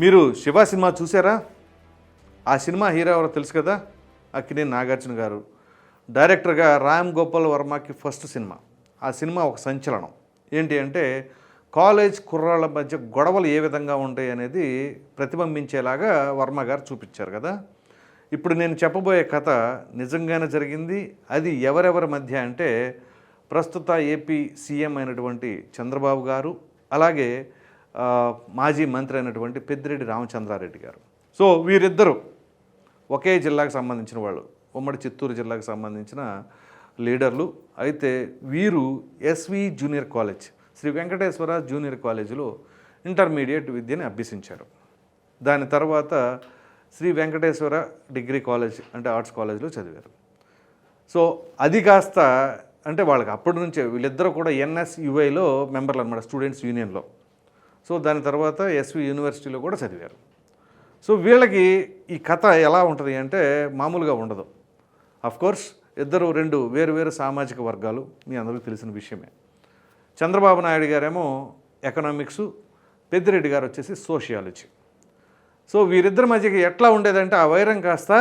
మీరు శివ సినిమా చూసారా? ఆ సినిమా హీరో ఎవరో తెలుసు కదా? అక్కినే నాగార్జున గారు. డైరెక్టర్గా రామ్ గోపాల్ వర్మకి ఫస్ట్ సినిమా. ఆ సినిమా ఒక సంచలనం. ఏంటి అంటే కాలేజ్ కుర్రాళ్ళ మధ్య గొడవలు ఏ విధంగా ఉంటాయి అనేది ప్రతిబింబించేలాగా వర్మ గారు చూపించారు కదా? ఇప్పుడు నేను చెప్పబోయే కథ నిజంగానే జరిగింది. అది ఎవరెవరి మధ్య అంటే ప్రస్తుత ఏపీ సీఎం అయినటువంటి చంద్రబాబు గారు అలాగే మాజీ మంత్రి అయినటువంటి పెద్దిరెడ్డి రామచంద్రారెడ్డి గారు. సో వీరిద్దరూ ఒకే జిల్లాకు సంబంధించిన వాళ్ళు. ఉమ్మడి చిత్తూరు జిల్లాకు సంబంధించిన లీడర్లు. అయితే వీరు SV junior college Shri Venkateswara junior కాలేజీలో ఇంటర్మీడియట్ విద్యని అభ్యసించారు. దాని తర్వాత శ్రీ వెంకటేశ్వర డిగ్రీ కాలేజ్ అంటే ఆర్ట్స్ కాలేజ్లో చదివారు. సో అది కాస్త అంటే వాళ్ళకి అప్పటి నుంచే వీళ్ళిద్దరూ కూడా ఎన్ఎస్యుఐలో మెంబర్లు అనమాట స్టూడెంట్స్ యూనియన్లో. సో దాని తర్వాత ఎస్వి యూనివర్సిటీలో కూడా చదివారు. సో వీళ్ళకి ఈ కథ ఎలా ఉంటుంది అంటే మామూలుగా ఉండదు. కోర్స్ ఇద్దరు రెండు వేరు వేరు సామాజిక వర్గాలు మీ అందరికీ తెలిసిన విషయమే. చంద్రబాబు నాయుడు గారేమో ఎకనామిక్స్ పెద్దిరెడ్డి గారు వచ్చేసి సోషియాలజీ. సో వీరిద్దరి మధ్యకి ఎట్లా ఉండేదంటే ఆ వైరం కాస్త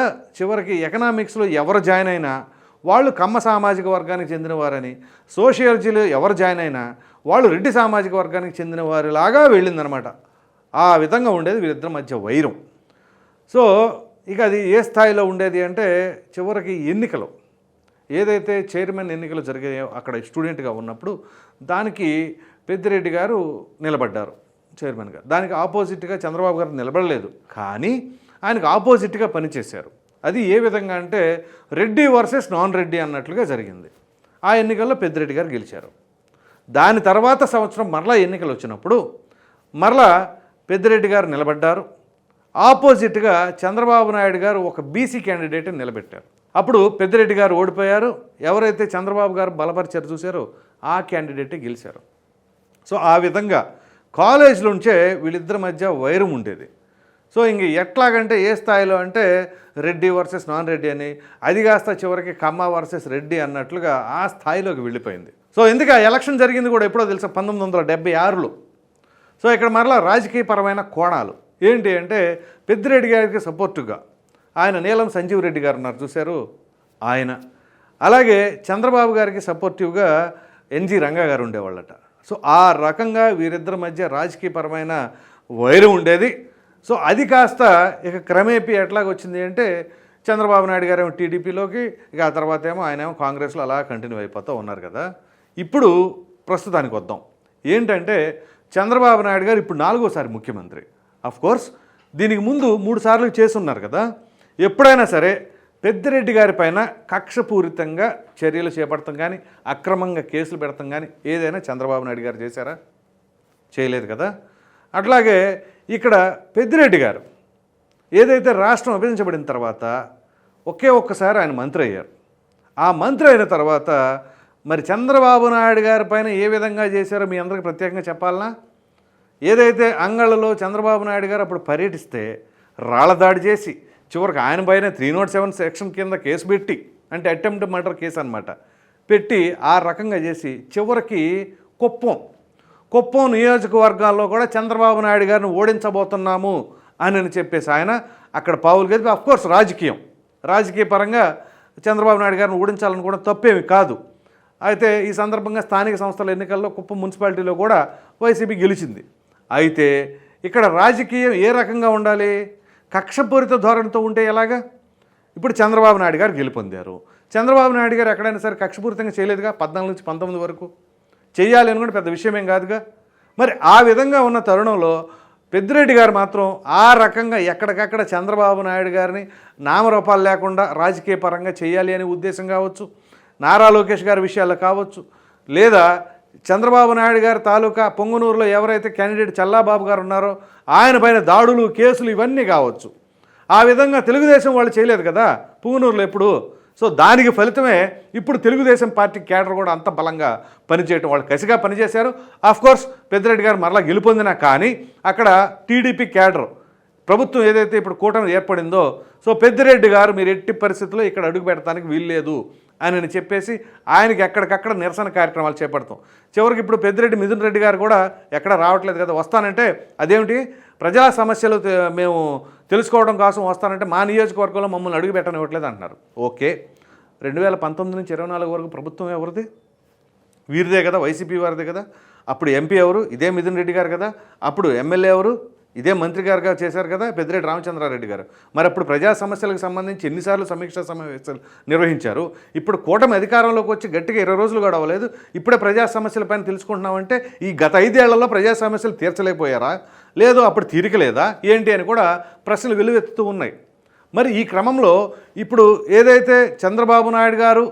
చివరికి ఎకనామిక్స్లో ఎవరు జాయిన్ అయినా వాళ్ళు కమ్మ సామాజిక వర్గానికి చెందినవారని సోషియాలజీలో ఎవరు జాయిన్ అయినా వాళ్ళు రెడ్డి సామాజిక వర్గానికి చెందిన వారిలాగా వెళ్ళిందనమాట. ఆ విధంగా ఉండేది వీరిద్దరి మధ్య వైరం. సో ఇక అది ఏ స్థాయిలో ఉండేది అంటే చివరికి ఎన్నికలు. ఏదైతే చైర్మన్ ఎన్నికలు జరిగాయో అక్కడ స్టూడెంట్గా ఉన్నప్పుడు దానికి పెద్దిరెడ్డి గారు నిలబడ్డారు చైర్మన్గా. దానికి ఆపోజిట్గా చంద్రబాబు గారు నిలబడలేదు. కానీ ఆయనకు ఆపోజిట్గా పనిచేశారు. అది ఏ విధంగా అంటే రెడ్డి వర్సెస్ నాన్ రెడ్డి అన్నట్లుగా జరిగింది. ఆ ఎన్నికల్లో పెద్దిరెడ్డి గారు గెలిచారు. దాని తర్వాత సంవత్సరం మరలా ఎన్నికలు వచ్చినప్పుడు మరలా పెద్దిరెడ్డి గారు నిలబడ్డారు. ఆపోజిట్గా చంద్రబాబు నాయుడు గారు ఒక బీసీ క్యాండిడేట్ నిలబెట్టారు. అప్పుడు పెద్దిరెడ్డి గారు ఓడిపోయారు. ఎవరైతే చంద్రబాబు గారు బలపరిచారు చూశారో ఆ క్యాండిడేటే గెలిచారు. సో ఆ విధంగా కాలేజీలోంచే వీళ్ళిద్దరి మధ్య వైరం ఉండేది. సో ఇంక ఎట్లాగంటే ఏ స్థాయిలో అంటే రెడ్డి వర్సెస్ నాన్ రెడ్డి అని అది కాస్త చివరికి కమ్మ వర్సెస్ రెడ్డి అన్నట్లుగా ఆ స్థాయిలోకి వెళ్ళిపోయింది. సో ఎందుకు ఆ ఎలక్షన్ జరిగింది కూడా ఎప్పుడో తెలుసా? పంతొమ్మిది వందల డెబ్బై ఆరులో. సో ఇక్కడ మరలా రాజకీయపరమైన కోణాలు. ఏంటి అంటే పెద్దిరెడ్డి గారికి సపోర్టుగా ఆయన నీలం సంజీవ్ రెడ్డి గారు ఉన్నారు చూశారు? ఆయన. అలాగే చంద్రబాబు గారికి సపోర్టివ్గా ఎన్జి రంగా గారు ఉండేవాళ్ళట. సో ఆ రకంగా వీరిద్దరి మధ్య రాజకీయపరమైన వైరం ఉండేది. సో అది కాస్త ఇక క్రమేపీ ఎట్లాగొచ్చింది అంటే చంద్రబాబు నాయుడు గారు ఏమో టీడీపీలోకి ఇక ఆ తర్వాత ఏమో ఆయన ఏమో కాంగ్రెస్లో అలా కంటిన్యూ అయిపోతూ ఉన్నారు కదా. ఇప్పుడు ప్రస్తుతానికి వద్దాం. ఏంటంటే చంద్రబాబు నాయుడు గారు ఇప్పుడు నాలుగోసారి ముఖ్యమంత్రి. కోర్స్ దీనికి ముందు మూడు సార్లు చేసున్నారు కదా. ఎప్పుడైనా సరే పెద్దిరెడ్డి గారి పైన కక్షపూరితంగా చర్యలు చేపడతాం కానీ అక్రమంగా కేసులు పెడతాం కానీ ఏదైనా చంద్రబాబు నాయుడు గారు చేశారా? చేయలేదు కదా. అట్లాగే ఇక్కడ పెద్దిరెడ్డి గారు ఏదైతే రాష్ట్రం విభజించబడిన తర్వాత ఒకే ఒక్కసారి ఆయన మంత్రి అయ్యారు. ఆ మంత్రి అయిన తర్వాత మరి చంద్రబాబు నాయుడు గారి పైన ఏ విధంగా చేశారో మీ అందరికీ ప్రత్యేకంగా చెప్పాలనా? ఏదైతే అంగళ్ళలో చంద్రబాబు నాయుడు గారు అప్పుడు పర్యటిస్తే రాళ్ళదాడి చేసి చివరికి ఆయన పైన త్రీ నాట్ సెవెన్ సెక్షన్ కింద కేసు పెట్టి అంటే అటెంప్ట్ మర్డర్ కేసు అనమాట పెట్టి ఆ రకంగా చేసి చివరికి కుప్పం కుప్పం నియోజకవర్గాల్లో కూడా చంద్రబాబు నాయుడు గారిని ఓడించబోతున్నాము అని అని చెప్పేసి ఆయన అక్కడ పావులు గదిపి అఫ్కోర్స్ రాజకీయం. రాజకీయ పరంగా చంద్రబాబు నాయుడు గారిని ఓడించాలని కూడా తప్పేమి కాదు. అయితే ఈ సందర్భంగా స్థానిక సంస్థల ఎన్నికల్లో కుప్పం మున్సిపాలిటీలో కూడా వైసీపీ గెలిచింది. అయితే ఇక్కడ రాజకీయం ఏ రకంగా ఉండాలి? కక్షపూరిత ధోరణితో ఉంటే ఎలాగా? ఇప్పుడు చంద్రబాబు నాయుడు గారు గెలుపొందారు. చంద్రబాబు నాయుడు గారు ఎక్కడైనా సరే కక్షపూరితంగా చేయలేదుగా? పద్నాలుగు నుంచి పంతొమ్మిది వరకు? చేయాలి అని కూడా పెద్ద ఏం కాదుగా. మరి ఆ విధంగా ఉన్న తరుణంలో పెద్దిరెడ్డి గారు మాత్రం ఆ రకంగా ఎక్కడికక్కడ చంద్రబాబు నాయుడు గారిని నామరూపాలు లేకుండా రాజకీయ పరంగా చేయాలి అనే ఉద్దేశం కావచ్చు నారా లోకేష్ గారి విషయాల్లో కావచ్చు లేదా చంద్రబాబు నాయుడు గారి తాలూకా పొంగునూరులో ఎవరైతే క్యాండిడేట్ చల్లాబాబు గారు ఉన్నారో ఆయన పైన దాడులు కేసులు ఇవన్నీ కావచ్చు. ఆ విధంగా తెలుగుదేశం వాళ్ళు చేయలేదు కదా పుంగనూరులో ఎప్పుడు? సో దానికి ఫలితమే ఇప్పుడు తెలుగుదేశం పార్టీ కేడర్ కూడా అంత బలంగా పనిచేయటం. వాళ్ళు కసిగా పనిచేశారు. ఆఫ్ కోర్స్ పెద్దిరెడ్డి గారు మరలా గెలుపొందినా కానీ అక్కడ టీడీపీ కేడర్ ప్రభుత్వం ఏదైతే ఇప్పుడు కూటమి ఏర్పడిందో సో పెద్దిరెడ్డి గారు మీరు ఎట్టి పరిస్థితుల్లో ఇక్కడ అడుగు పెడతానికి వీల్లేదు అని చెప్పేసి ఆయనకి ఎక్కడికక్కడ నిరసన కార్యక్రమాలు చేపడతాం. చివరికి ఇప్పుడు పెద్దిరెడ్డి మిథున్ రెడ్డి గారు కూడా ఎక్కడ రావట్లేదు కదా వస్తానంటే అదేమిటి? ప్రజా సమస్యలు మేము తెలుసుకోవడం కోసం వస్తానంటే మా నియోజకవర్గంలో మమ్మల్ని అడుగు పెట్టనివ్వట్లేదు అంటున్నారు. ఓకే. రెండు వేల పంతొమ్మిది నుంచి ఇరవై నాలుగు వరకు ప్రభుత్వం ఎవరిది? వీరిదే కదా వైసీపీ వారిదే కదా. అప్పుడు ఎంపీ ఎవరు? ఇదే మిథున్ రెడ్డి గారు కదా. అప్పుడు ఎమ్మెల్యే ఎవరు? ఇదే మంత్రి గారుగా చేశారు కదా పెద్దిరెడ్డి రామచంద్రారెడ్డి గారు. మరి అప్పుడు ప్రజా సమస్యలకు సంబంధించి ఎన్నిసార్లు సమీక్షా సమావేశాలు నిర్వహించారు. ఇప్పుడు కూటమి అధికారంలోకి వచ్చి గట్టిగా ఇరవై రోజులు కూడా అవ్వలేదు. ఇప్పుడే ప్రజా సమస్యలపైన తెలుసుకుంటున్నామంటే ఈ గత ఐదేళ్ళలో ప్రజా సమస్యలు తీర్చలేకపోయారా? లేదు అప్పుడు తీరిక లేదా ఏంటి అని కూడా ప్రశ్నలు వెలువెత్తుతూ ఉన్నాయి. మరి ఈ క్రమంలో ఇప్పుడు ఏదైతే చంద్రబాబు నాయుడు గారు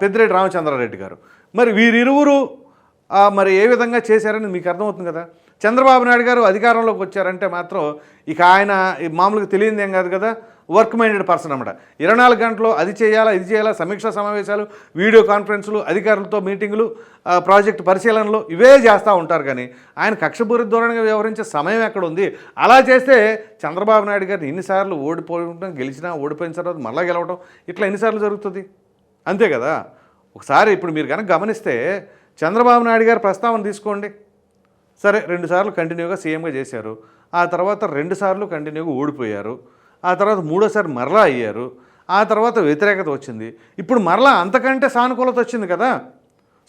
పెద్దిరెడ్డి రామచంద్రారెడ్డి గారు మరి వీరిరువురు మరి ఏ విధంగా చేశారని మీకు అర్థమవుతుంది కదా? చంద్రబాబు నాయుడు గారు అధికారంలోకి వచ్చారంటే మాత్రం ఇక ఆయన మామూలుగా తెలియదు ఏం కాదు కదా వర్క్ మైండెడ్ పర్సన్ అనమాట ఇరవై నాలుగు గంటలు అది చేయాలా ఇది చేయాలా సమీక్షా సమావేశాలు వీడియో కాన్ఫరెన్సులు అధికారులతో మీటింగులు ప్రాజెక్టు పరిశీలనలు ఇవే చేస్తూ ఉంటారు కానీ ఆయన కక్షపూరిత ధోరణిగా వ్యవహరించే సమయం ఎక్కడ ఉంది అలా చేస్తే చంద్రబాబు నాయుడు గారిని ఎన్నిసార్లు ఓడిపోవడం గెలిచినా ఓడిపోయిన తర్వాత మళ్ళా గెలవడం ఇట్లా ఎన్నిసార్లు జరుగుతుంది? అంతే కదా. ఒకసారి ఇప్పుడు మీరు కనుక గమనిస్తే చంద్రబాబు నాయుడు గారి ప్రస్తావన తీసుకోండి. సరే రెండుసార్లు కంటిన్యూగా సీఎంగా చేశారు. ఆ తర్వాత రెండుసార్లు కంటిన్యూగా ఓడిపోయారు. ఆ తర్వాత మూడోసారి మరలా అయ్యారు. ఆ తర్వాత వ్యతిరేకత వచ్చింది. ఇప్పుడు మరలా అంతకంటే సానుకూలత వచ్చింది కదా.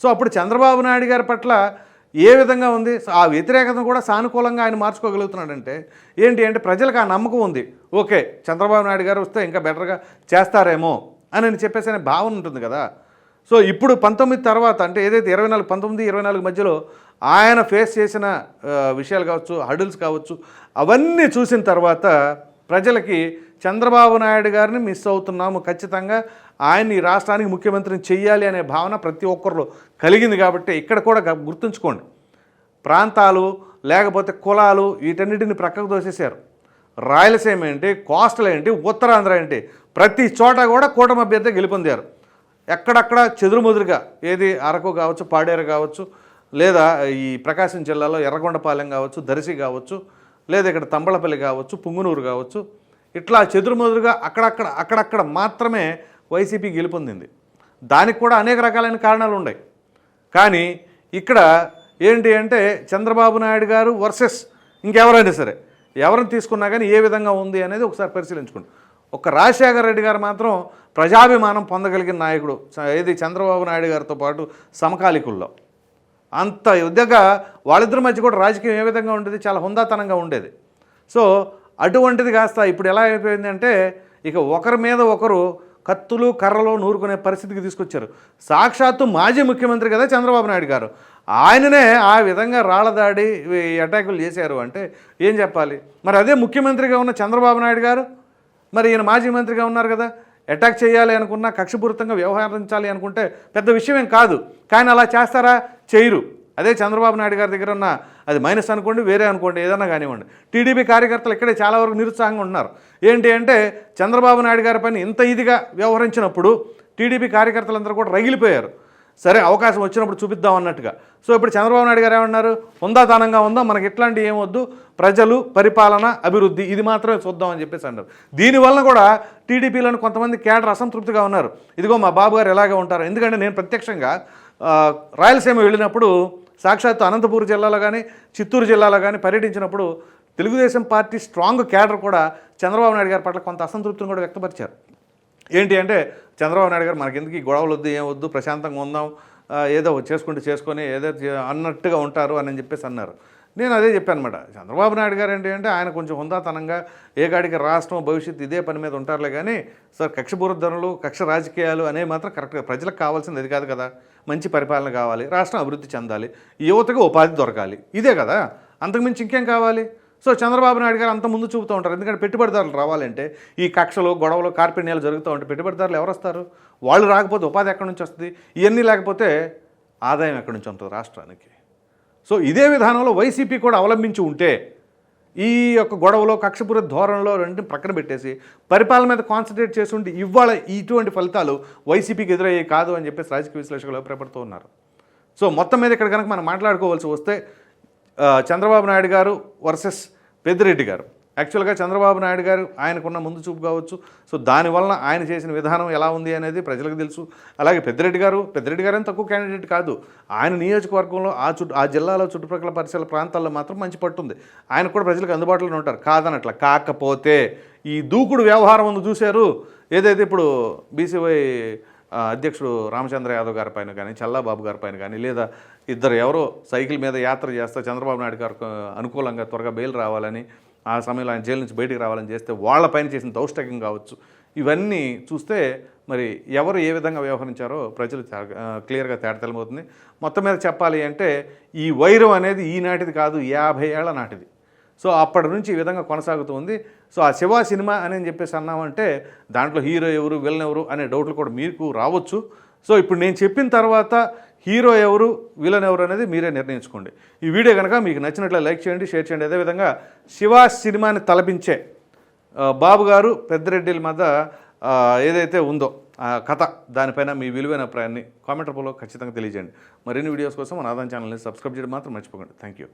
సో అప్పుడు చంద్రబాబు నాయుడు గారి పట్ల ఏ విధంగా ఉంది? ఆ వ్యతిరేకతను కూడా సానుకూలంగా ఆయన మార్చుకోగలుగుతున్నాడంటే ఏంటి అంటే ప్రజలకు ఆ నమ్మకం ఉంది. ఓకే చంద్రబాబు నాయుడు గారు వస్తే ఇంకా బెటర్గా చేస్తారేమో అని అని చెప్పేసి అనే భావన ఉంటుంది కదా. సో ఇప్పుడు పంతొమ్మిది తర్వాత అంటే ఏదైతే ఇరవై నాలుగు పంతొమ్మిది ఇరవై నాలుగు మధ్యలో ఆయన ఫేస్ చేసిన విషయాలు కావచ్చు హడుల్స్ కావచ్చు అవన్నీ చూసిన తర్వాత ప్రజలకి చంద్రబాబు నాయుడు గారిని మిస్ అవుతున్నాము ఖచ్చితంగా. ఆయన్ని ఈ రాష్ట్రానికి ముఖ్యమంత్రిని చెయ్యాలి అనే భావన ప్రతి ఒక్కరిలో కలిగింది కాబట్టి ఇక్కడ కూడా గుర్తుంచుకోండి. ప్రాంతాలు లేకపోతే కులాలు వీటన్నిటిని ప్రక్కకు దోసేశారు రాయలసీమ ఏంటి కోస్టల్ ఏంటి ఉత్తరాంధ్ర ఏంటి ప్రతి చోట కూడా కూటమి అభ్యర్థి గెలుపొందారు. ఎక్కడక్కడ చెదురుముదురుగా ఏది అరకు కావచ్చు పాడేరు కావచ్చు లేదా ఈ ప్రకాశం జిల్లాలో ఎర్రగొండపాలెం కావచ్చు దర్శి కావచ్చు లేదా ఇక్కడ తంబళపల్లి కావచ్చు పుంగునూరు కావచ్చు ఇట్లా చెదురుమదురుగా అక్కడక్కడ అక్కడక్కడ మాత్రమే వైసీపీ గెలుపొందింది. దానికి కూడా అనేక రకాలైన కారణాలు ఉన్నాయి. కానీ ఇక్కడ ఏంటి అంటే చంద్రబాబు నాయుడు గారు వర్సెస్ ఇంకెవరైనా సరే ఎవరిని తీసుకున్నా కానీ ఏ విధంగా ఉంది అనేది ఒకసారి పరిశీలించుకోండి. ఒక రాజశేఖర రెడ్డి గారు మాత్రం ప్రజాభిమానం పొందగలిగిన నాయకుడు ఏది చంద్రబాబు నాయుడు గారితో పాటు సమకాలికుల్లో. అంత యుద్ధగా వాళ్ళిద్దరి మధ్య కూడా రాజకీయం ఏ విధంగా ఉండేది? చాలా హుందాతనంగా ఉండేది. సో అటువంటిది కాస్త ఇప్పుడు ఎలా అయిపోయింది అంటే ఇక ఒకరి మీద ఒకరు కత్తులు కర్రలు నూరుకునే పరిస్థితికి తీసుకొచ్చారు. సాక్షాత్తు మాజీ ముఖ్యమంత్రి కదా చంద్రబాబు నాయుడు గారు. ఆయననే ఆ విధంగా రాళ్ళదాడి ఈ అటాకులు చేశారు అంటే ఏం చెప్పాలి? మరి అదే ముఖ్యమంత్రిగా ఉన్న చంద్రబాబు నాయుడు గారు? మరి ఈయన మాజీ మంత్రిగా ఉన్నారు కదా. అటాక్ చేయాలి అనుకున్నా కక్షపూరితంగా వ్యవహరించాలి అనుకుంటే పెద్ద విషయం ఏం కాదు. కానీ అలా చేస్తారా? చేయరు. అదే చంద్రబాబు నాయుడు గారి దగ్గర ఉన్న అది మైనస్ అనుకోండి వేరే అనుకోండి ఏదన్నా కానివ్వండి. టీడీపీ కార్యకర్తలు ఇక్కడే చాలా వరకు నిరుత్సాహంగా ఉన్నారు ఏంటి అంటే చంద్రబాబు నాయుడు గారి పని ఇంత ఇదిగా వ్యవహరించినప్పుడు టీడీపీ కార్యకర్తలందరూ కూడా రగిలిపోయారు. సరే అవకాశం వచ్చినప్పుడు చూపిద్దాం అన్నట్టుగా. సో ఇప్పుడు చంద్రబాబు నాయుడు గారు ఏమన్నారు? హుందాతనంగా ఉందో? మనకి ఎట్లాంటి ఏమొద్దు ప్రజలు పరిపాలన అభివృద్ధి ఇది మాత్రమే చూద్దాం అని చెప్పేసి అన్నారు. దీనివల్ల కూడా టీడీపీలోని కొంతమంది కేడర్ అసంతృప్తిగా ఉన్నారు. ఇదిగో మా బాబు గారు ఎలాగే ఉంటారు ఎందుకంటే నేను ప్రత్యక్షంగా రాయలసీమ వెళ్ళినప్పుడు సాక్షాత్తు అనంతపూర్ జిల్లాలో కానీ చిత్తూరు జిల్లాలో కానీ పర్యటించినప్పుడు తెలుగుదేశం పార్టీ స్ట్రాంగ్ క్యాడర్ కూడా చంద్రబాబు నాయుడు గారి పట్ల కొంత అసంతృప్తిని కూడా వ్యక్తపరిచారు. ఏంటి అంటే చంద్రబాబు నాయుడు గారు మనకెందుకు ఈ గొడవలు వద్దు ఏం వద్దు ప్రశాంతంగా ఉందాం ఏదో చేసుకుంటే చేసుకొని ఏదో అన్నట్టుగా ఉంటారు అని చెప్పేసి అన్నారు. నేను అదే చెప్పాను అనమాట చంద్రబాబు నాయుడు గారు ఏంటి అంటే ఆయన కొంచెం హుందాతనంగా ఏ గాడికి రాష్ట్రం భవిష్యత్తు ఇదే పని మీద ఉంటారులే కానీ సార్ కక్ష కక్షపూరితనులు కక్ష రాజకీయాలు అనేవి మాత్రం కరెక్ట్గా ప్రజలకు కావాల్సింది అది కాదు కదా. మంచి పరిపాలన కావాలి రాష్ట్రం అభివృద్ధి చెందాలి యువతకు ఉపాధి దొరకాలి. ఇదే కదా? అంతకుమించి ఇంకేం కావాలి? సో చంద్రబాబు నాయుడు గారు అంత ముందు చూపుతూ ఉంటారు. ఎందుకంటే పెట్టుబడిదారులు రావాలంటే ఈ కక్షలు గొడవలు కార్పిణ్యాలు జరుగుతూ ఉంటే పెట్టుబడిదారులు ఎవరు వస్తారు వాళ్ళు రాకపోతే ఉపాధి ఎక్కడి నుంచి వస్తుంది? ఇవన్నీ లేకపోతే ఆదాయం ఎక్కడి నుంచి ఉంటుంది రాష్ట్రానికి? సో ఇదే విధానంలో వైసీపీ కూడా అవలంబించి ఉంటే ఈ యొక్క గొడవలో కక్షపుర ధోరణిలో రెండింటిని ప్రక్కన పెట్టేసి పరిపాలన మీద కాన్సన్ట్రేట్ చేసి ఉండి ఇవాళ ఇటువంటి ఫలితాలు వైసీపీకి ఎదురయ్యే కాదు అని చెప్పేసి రాజకీయ విశ్లేషకులు అభిప్రాయపడుతూ ఉన్నారు. సో మొత్తం మీద ఇక్కడ కనుక మనం మాట్లాడుకోవాల్సి వస్తే చంద్రబాబు నాయుడు గారు వర్సెస్ పెద్దిరెడ్డి గారు. యాక్చువల్గా చంద్రబాబు నాయుడు గారు ఆయనకున్న ముందు చూపు కావచ్చు. సో దానివలన ఆయన చేసిన విధానం ఎలా ఉంది అనేది ప్రజలకు తెలుసు. అలాగే పెద్దిరెడ్డి గారు పెద్దిరెడ్డి గారు తక్కువ క్యాండిడేట్ కాదు. ఆయన నియోజకవర్గంలో ఆ చుట్టూ ఆ జిల్లాలో చుట్టుప్రక్కల పరిసర ప్రాంతాల్లో మాత్రం మంచి పట్టుంది ఆయన కూడా ప్రజలకు అందుబాటులోనే ఉంటారు. కాదనట్ల కాకపోతే ఈ దూకుడు వ్యవహారం ఉంది చూశారు. ఏదైతే ఇప్పుడు బీసీవై అధ్యక్షుడు రామచంద్ర యాదవ్ గారి పైన కానీ చల్లాబాబు గారి పైన కానీ లేదా ఇద్దరు ఎవరో సైకిల్ మీద యాత్ర చేస్తే చంద్రబాబు నాయుడు గారు అనుకూలంగా త్వరగా బెయిల్ రావాలని ఆ సమయంలో ఆయన జైలు నుంచి బయటకు రావాలని చేస్తే వాళ్ళపైన చేసిన దౌష్టకం కావచ్చు. ఇవన్నీ చూస్తే మరి ఎవరు ఏ విధంగా వ్యవహరించారో ప్రజలు క్లియర్గా తేడతలమవుతుంది మొత్తం మీద చెప్పాలి అంటే ఈ వైరం అనేది ఈనాటిది కాదు యాభై ఏళ్ళ నాటిది. సో అప్పటి నుంచి ఈ విధంగా కొనసాగుతుంది సో ఆ శివ సినిమా అని చెప్పేసి అన్నామంటే దాంట్లో హీరో ఎవరు విలన్ ఎవరు అనే డౌట్లు కూడా మీకు రావచ్చు. సో ఇప్పుడు నేను చెప్పిన తర్వాత హీరో ఎవరు విలన్ ఎవరు అనేది మీరే నిర్ణయించుకోండి. ఈ వీడియో కనుక మీకు నచ్చినట్లే లైక్ చేయండి షేర్ చేయండి. అదేవిధంగా శివ సినిమాని తలపించే బాబు గారు పెద్దరెడ్డిల మధ్య ఏదైతే ఉందో ఆ కథ దానిపైన మీ విలువైన అభిప్రాయాన్ని కామెంట్ రూపంలో ఖచ్చితంగా తెలియజేయండి. మరిన్ని వీడియోస్ కోసం మన ఆదాయం ఛానల్ని సబ్స్క్రైబ్ చేయడం మాత్రం మర్చిపోకండి. Thank you